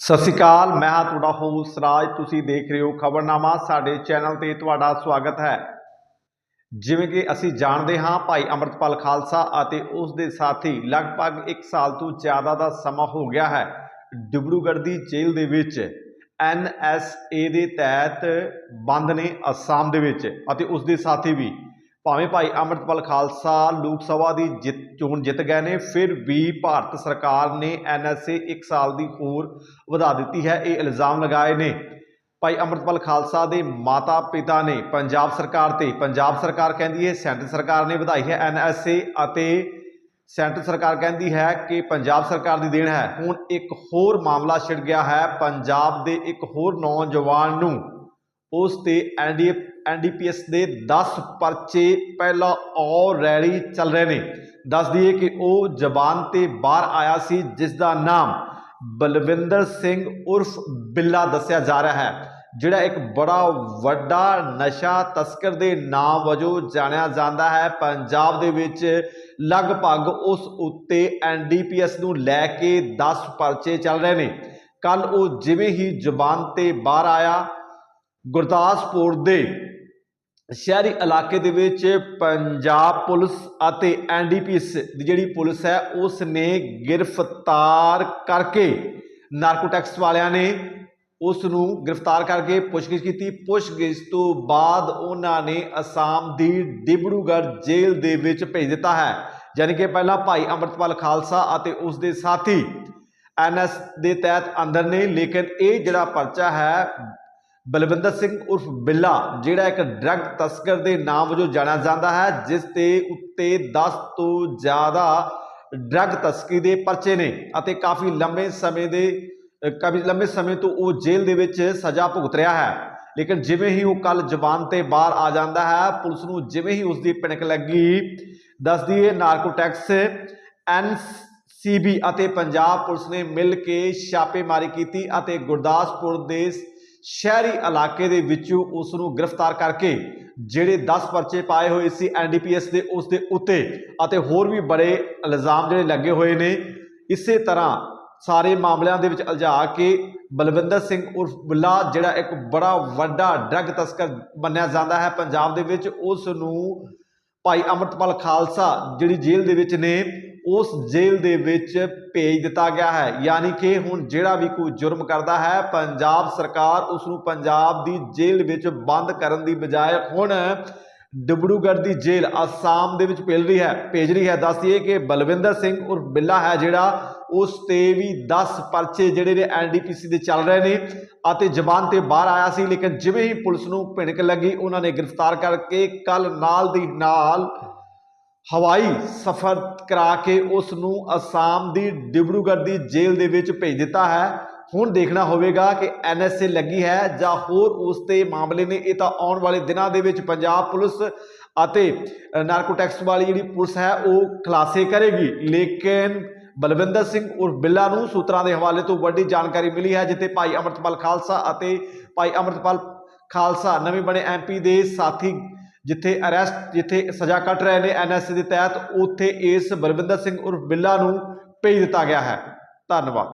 ਸਤਿ ਸ਼੍ਰੀ ਅਕਾਲ, ਮੈਂ ਹਾਂ ਤੁਹਾਡਾ ਹੋਸਟ ਰਾਜ, ਤੁਸੀਂ ਦੇਖ ਰਹੇ ਹੋ ਖਬਰਨਾਮਾ, ਸਾਡੇ ਚੈਨਲ ਤੇ ਤੁਹਾਡਾ ਸਵਾਗਤ ਹੈ। ਜਿਵੇਂ ਕਿ ਅਸੀਂ ਜਾਣਦੇ ਹਾਂ ਭਾਈ ਅਮਰਤਪਾਲ ਖਾਲਸਾ ਅਤੇ ਉਸ ਦੇ ਸਾਥੀ ਲਗਭਗ 1 ਸਾਲ ਤੋਂ ਜ਼ਿਆਦਾ ਦਾ ਸਮਾਂ ਹੋ ਗਿਆ ਹੈ ਡਿਬਰੂਗੜ੍ਹ ਦੀ ਜੇਲ੍ਹ ਦੇ ਵਿੱਚ। ਐਨਐਸਏ ਦੇ ਤਹਿਤ ਬੰਦ ਨੇ ਅਸਾਮ ਦੇ ਵਿੱਚ ਅਤੇ ਉਸ ਦੇ ਸਾਥੀ ਵੀ। ਭਾਵੇਂ ਭਾਈ ਅਮਰਤਪਾਲ ਖਾਲਸਾ ਲੋਕ ਸਭਾ ਦੀ ਜਿੱਤ, ਚੋਣ ਜਿੱਤ ਗਏ ਨੇ, ਫਿਰ ਵੀ ਭਾਰਤ ਸਰਕਾਰ ਨੇ ਐਨਐਸਏ 1 ਸਾਲ ਦੀ ਹੋਰ ਵਧਾ ਦਿੱਤੀ ਹੈ, ਇਹ ਇਲਜ਼ਾਮ ਲਗਾਏ ਨੇ। ਭਾਈ ਅਮਰਤਪਾਲ ਖਾਲਸਾ ਦੇ ਮਾਤਾ ਪਿਤਾ ਨੇ ਪੰਜਾਬ ਸਰਕਾਰ ਤੇ, ਪੰਜਾਬ ਸਰਕਾਰ ਕਹਿੰਦੀ ਹੈ, ਸੈਂਟਰ ਸਰਕਾਰ ਨੇ ਵਧਾਈ ਹੈ ਐਨਐਸਏ ਅਤੇ ਸੈਂਟਰ ਸਰਕਾਰ ਕਹਿੰਦੀ ਹੈ ਕਿ ਪੰਜਾਬ ਸਰਕਾਰ ਦੀ ਦੇਣ ਹੈ। ਹੁਣ ਇੱਕ ਹੋਰ ਮਾਮਲਾ ਛਿੜ ਗਿਆ ਹੈ, ਪੰਜਾਬ ਦੇ ਇੱਕ ਹੋਰ ਨੌਜਵਾਨ ਨੂੰ ਉਸ ਤੇ ਐਨਡੀ ਐਨਡੀਪੀਐਸ ਦੇ 10 ਪਰਚੇ ਪਹਿਲਾਂ ਆਲਰੇਡੀ ਚੱਲ ਰਹੇ ਨੇ। ਦੱਸ ਦਈਏ ਕਿ ਉਹ ਜ਼ਬਾਨ ਤੇ ਬਾਹਰ ਆਇਆ ਸੀ, ਜਿਸ ਦਾ ਨਾਮ ਬਲਵਿੰਦਰ ਸਿੰਘ ਉਰਫ ਬਿੱਲਾ ਦੱਸਿਆ ਜਾ ਰਿਹਾ ਹੈ, ਜਿਹੜਾ ਇੱਕ ਬੜਾ ਵੱਡਾ ਨਸ਼ਾ ਤਸਕਰ ਦੇ ਨਾਮ ਵਜੋਂ ਜਾਣਿਆ ਜਾਂਦਾ ਹੈ। ਪੰਜਾਬ ਦੇ ਵਿੱਚ ਲਗਭਗ ਉਸ ਉੱਤੇ ਐਨਡੀਪੀਐਸ ਨੂੰ ਲੈ ਕੇ 10 ਪਰਚੇ ਚੱਲ ਰਹੇ ਨੇ। ਕੱਲ ਉਹ ਜਿਵੇਂ ਹੀ ਜ਼ਬਾਨ ਤੇ ਬਾਹਰ ਆਇਆ ਗੁਰਦਾਸਪੁਰ ਦੇ ਸ਼ਹਿਰੀ ਇਲਾਕੇ ਦੇ ਵਿੱਚ ਪੰਜਾਬ ਪੁਲਿਸ ਅਤੇ ਐਨਡੀਪੀਐਸ ਦੀ ਜਿਹੜੀ ਪੁਲਿਸ ਹੈ, ਉਸ ਨੇ ਗ੍ਰਿਫਤਾਰ ਕਰਕੇ ਨਾਰਕੋਟੈਕਸ ਵਾਲਿਆਂ ਨੇ ਉਸ ਨੂੰ ਗ੍ਰਿਫਤਾਰ ਕਰਕੇ ਪੁੱਛਗਿੱਛ ਕੀਤੀ। ਪੁੱਛਗਿੱਛ ਤੋਂ ਬਾਅਦ ਉਹਨਾਂ ਨੇ ਅਸਾਮ ਦੀ ਡਿਬਰੂਗੜ੍ਹ ਜੇਲ੍ਹ ਦੇ ਵਿੱਚ ਭੇਜ ਦਿੱਤਾ ਹੈ। ਯਾਨੀ ਕਿ ਪਹਿਲਾਂ ਭਾਈ ਅੰਮ੍ਰਿਤਪਾਲ ਖਾਲਸਾ ਅਤੇ ਉਸ ਦੇ ਸਾਥੀ ਐਨਐਸ ਦੇ ਤਹਿਤ ਅੰਦਰ ਨੇ, ਲੇਕਿਨ ਇਹ ਜਿਹੜਾ ਪਰਚਾ ਹੈ ਬਲਵਿੰਦਰ ਸਿੰਘ ਉਰਫ ਬਿੱਲਾ, ਜਿਹੜਾ ਇੱਕ ਡਰੱਗ ਤਸਕਰ ਦੇ ਨਾਮ ਵਜੋਂ ਜਾਣਿਆ ਜਾਂਦਾ ਹੈ, ਜਿਸ ਦੇ ਉੱਤੇ 10 ਤੋਂ ਜ਼ਿਆਦਾ ਡਰੱਗ ਤਸਕਰੀ ਦੇ ਪਰਚੇ ਨੇ ਅਤੇ ਕਾਫੀ ਲੰਬੇ ਸਮੇਂ ਦੇ, ਕਾਫੀ ਲੰਬੇ ਸਮੇਂ ਤੋਂ ਉਹ ਜੇਲ੍ਹ ਦੇ ਵਿੱਚ ਸਜ਼ਾ ਭੁਗਤ ਰਿਹਾ ਹੈ। ਲੇਕਿਨ ਜਿਵੇਂ ਹੀ ਉਹ ਕੱਲ ਜ਼ਬਾਨ ਤੇ ਬਾਹਰ ਆ ਜਾਂਦਾ ਹੈ, ਪੁਲਿਸ ਨੂੰ ਜਿਵੇਂ ਹੀ ਉਸ ਦੀ ਪਿਣਕ ਲੱਗੀ ਦੱਸਦੀ ਹੈ ਨਾਰਕੋਟੈਕਸ ਐਨਸੀਬੀ ਅਤੇ ਪੰਜਾਬ ਪੁਲਿਸ ਨੇ ਮਿਲ ਕੇ ਛਾਪੇਮਾਰੀ ਕੀਤੀ ਅਤੇ ਗੁਰਦਾਸਪੁਰ ਦੇ ਸ਼ਹਿਰੀ ਇਲਾਕੇ ਦੇ ਵਿੱਚੋਂ ਉਸ ਨੂੰ ਗ੍ਰਿਫਤਾਰ ਕਰਕੇ ਜਿਹੜੇ 10 ਪਰਚੇ ਪਾਏ ਹੋਏ ਸੀ ਐਨਡੀਪੀਐਸ ਦੇ ਉਸ ਦੇ ਉੱਤੇ ਅਤੇ ਹੋਰ ਵੀ ਬੜੇ ਇਲਜ਼ਾਮ ਜਿਹੜੇ ਲੱਗੇ ਹੋਏ ਨੇ, ਇਸੇ ਤਰ੍ਹਾਂ ਸਾਰੇ ਮਾਮਲਿਆਂ ਦੇ ਵਿੱਚ ਉਲਝਾ ਕੇ ਬਲਵਿੰਦਰ ਸਿੰਘ ਉਰਫ ਬੁੱਲਾ, ਜਿਹੜਾ ਇੱਕ ਬੜਾ ਵੱਡਾ ਡਰੱਗ ਤਸਕਰ ਮੰਨਿਆ ਜਾਂਦਾ ਹੈ ਪੰਜਾਬ ਦੇ ਵਿੱਚ ਉਸ ਨੂੰ ਭਾਈ ਅਮਰਤਪਾਲ ਖਾਲਸਾ ਜਿਹੜੀ ਜੇਲ੍ਹ ਦੇ ਵਿੱਚ ਨੇ ਉਸ ਜੇਲ੍ਹ ਦੇ ਵਿੱਚ ਭੇਜ ਦਿੱਤਾ ਗਿਆ ਹੈ। ਯਾਨੀ ਕਿ ਹੁਣ ਜਿਹੜਾ ਵੀ ਕੋਈ ਜੁਰਮ ਕਰਦਾ ਹੈ, ਪੰਜਾਬ ਸਰਕਾਰ ਉਸ ਨੂੰ ਪੰਜਾਬ ਦੀ ਜੇਲ੍ਹ ਵਿੱਚ ਬੰਦ ਕਰਨ ਦੀ ਬਜਾਏ ਹੁਣ ਡਿਬਰੂਗੜ੍ਹ ਦੀ ਜੇਲ੍ਹ ਅਸਾਮ ਦੇ ਵਿੱਚ ਭੇਜ ਰਹੀ ਹੈ। ਭੇਜ ਰਹੀ ਹੈ। ਦੱਸਦੀਏ ਕਿ ਬਲਵਿੰਦਰ ਸਿੰਘ ਉਰਫ ਬਿੱਲਾ ਹੈ ਜਿਹੜਾ ਉਸ ਤੇ ਵੀ 10 ਪਰਚੇ ਜਿਹੜੇ ਨੇ ਐਨਡੀਪੀਸੀ ਦੇ ਚੱਲ ਰਹੇ ਨੇ ਅਤੇ ਜ਼ਬਾਨ ਤੇ ਬਾਹਰ ਆਇਆ ਸੀ। ਲੇਕਿਨ ਜਿਵੇਂ ਹੀ ਪੁਲਿਸ ਨੂੰ ਭਿਣਕ ਲੱਗੀ, ਉਹਨਾਂ ਨੇ ਗ੍ਰਿਫਤਾਰ ਕਰਕੇ ਕੱਲ ਨਾਲ ਦੀ ਨਾਲ ਹਵਾਈ ਸਫ਼ਰ ਕਰਾ ਕੇ ਉਸ ਨੂੰ ਅਸਾਮ ਦੀ ਡਿਬਰੂਗੜ੍ਹ ਦੀ ਜੇਲ੍ਹ ਦੇ ਵਿੱਚ ਭੇਜ ਦਿੱਤਾ ਹੈ। ਹੁਣ ਦੇਖਣਾ ਹੋਵੇਗਾ ਕਿ ਐਨਐਸਏ ਲੱਗੀ ਹੈ ਜਾਂ ਹੋਰ ਉਸ ਤੇ ਮਾਮਲੇ ਨੇ। ਇਹ ਤਾਂ ਆਉਣ ਵਾਲੇ ਦਿਨਾਂ ਦੇ ਵਿੱਚ ਪੰਜਾਬ ਪੁਲਿਸ ਅਤੇ ਨਾਰਕੋਟੈਕਸ ਵਾਲੀ ਜਿਹੜੀ ਪੁਲਿਸ ਹੈ, ਉਹ ਖੁਲਾਸੇ ਕਰੇਗੀ। ਲੇਕਿਨ ਬਲਵਿੰਦਰ ਸਿੰਘ ਉਰਫ ਬਿੱਲਾ ਨੂੰ ਸੂਤਰਾਂ ਦੇ ਹਵਾਲੇ ਤੋਂ ਵੱਡੀ ਜਾਣਕਾਰੀ ਮਿਲੀ ਹੈ, ਜਿੱਥੇ ਭਾਈ ਅਮਰਤਪਾਲ ਖਾਲਸਾ ਅਤੇ ਭਾਈ ਅਮਰਤਪਾਲ ਖਾਲਸਾ, ਨਵੇਂ ਬਣੇ ਐਮਪੀ ਦੇ ਸਾਥੀ ਜਿੱਥੇ ਅਰੈਸਟ ਜਿੱਥੇ ਸਜ਼ਾ ਕੱਟ ਰਹੇ ਨੇ ਐਨਐਸਏ ਦੇ ਤਹਿਤ, ਉੱਥੇ ਇਸ ਬਲਵਿੰਦਰ ਸਿੰਘ ਉਰਫ ਬਿੱਲਾ ਨੂੰ ਭੇਜ ਦਿੱਤਾ ਗਿਆ ਹੈ। ਧੰਨਵਾਦ।